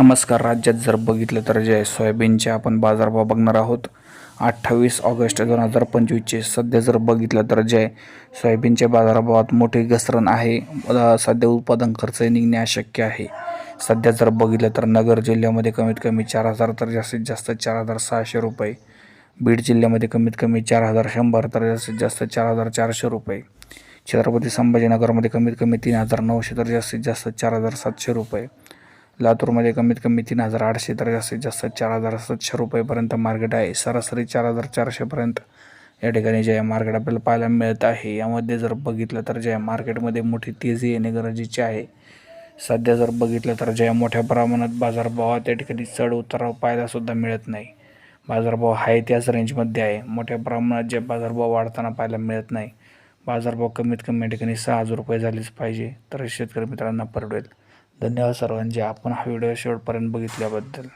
नमस्कार राज्यात जर बघितलं तर जे सोयाबीनचे आपण बाजारभाव बघणार आहोत. अठ्ठावीस ऑगस्ट दोन हजार पंचवीसचे. सध्या जर बघितलं तर जे सोयाबीनच्या बाजारभावात मोठी घसरण आहे. सध्या उत्पादन खर्च निघणे अशक्य आहे. सध्या जर बघितलं तर नगर जिल्ह्यामध्ये कमीत कमी चार हजार तर जास्तीत जास्त चार हजार सहाशे रुपये. बीड जिल्ह्यामध्ये कमीत कमी चार हजार शंभर तर जास्तीत जास्त चार हजार चारशे रुपये. छत्रपती संभाजीनगरमध्ये कमीत कमी तीन हजार नऊशे तर जास्तीत जास्त चार हजार सातशे रुपये. लातूरमध्ये कमीत कमी तीन हजार आठशे तर जास्तीत जास्त चार हजार सातशे रुपयेपर्यंत मार्केट आहे. सरासरी चार हजार चारशेपर्यंत या ठिकाणी जे मार्केट आपल्याला पाहायला मिळत आहे. यामध्ये जर बघितलं तर ज्या मार्केटमध्ये मोठी तेजी येणे गरजेचे आहे. सध्या जर बघितलं तर ज्या मोठ्या प्रमाणात बाजारभावात या ठिकाणी चढ उतार पाहायलासुद्धा मिळत नाही. बाजारभाव आहे त्याच रेंजमध्ये आहे. मोठ्या प्रमाणात जे बाजारभाव वाढताना पाहायला मिळत नाही. बाजारभाव कमीत कमी या ठिकाणी सहा हजार रुपये झालेच पाहिजे. तर शेतकरी मित्रांना परवडेल. धन्यवाद सर्वांचे. आपण हा व्हिडिओ शेवटपर्यंत बघितल्याबद्दल.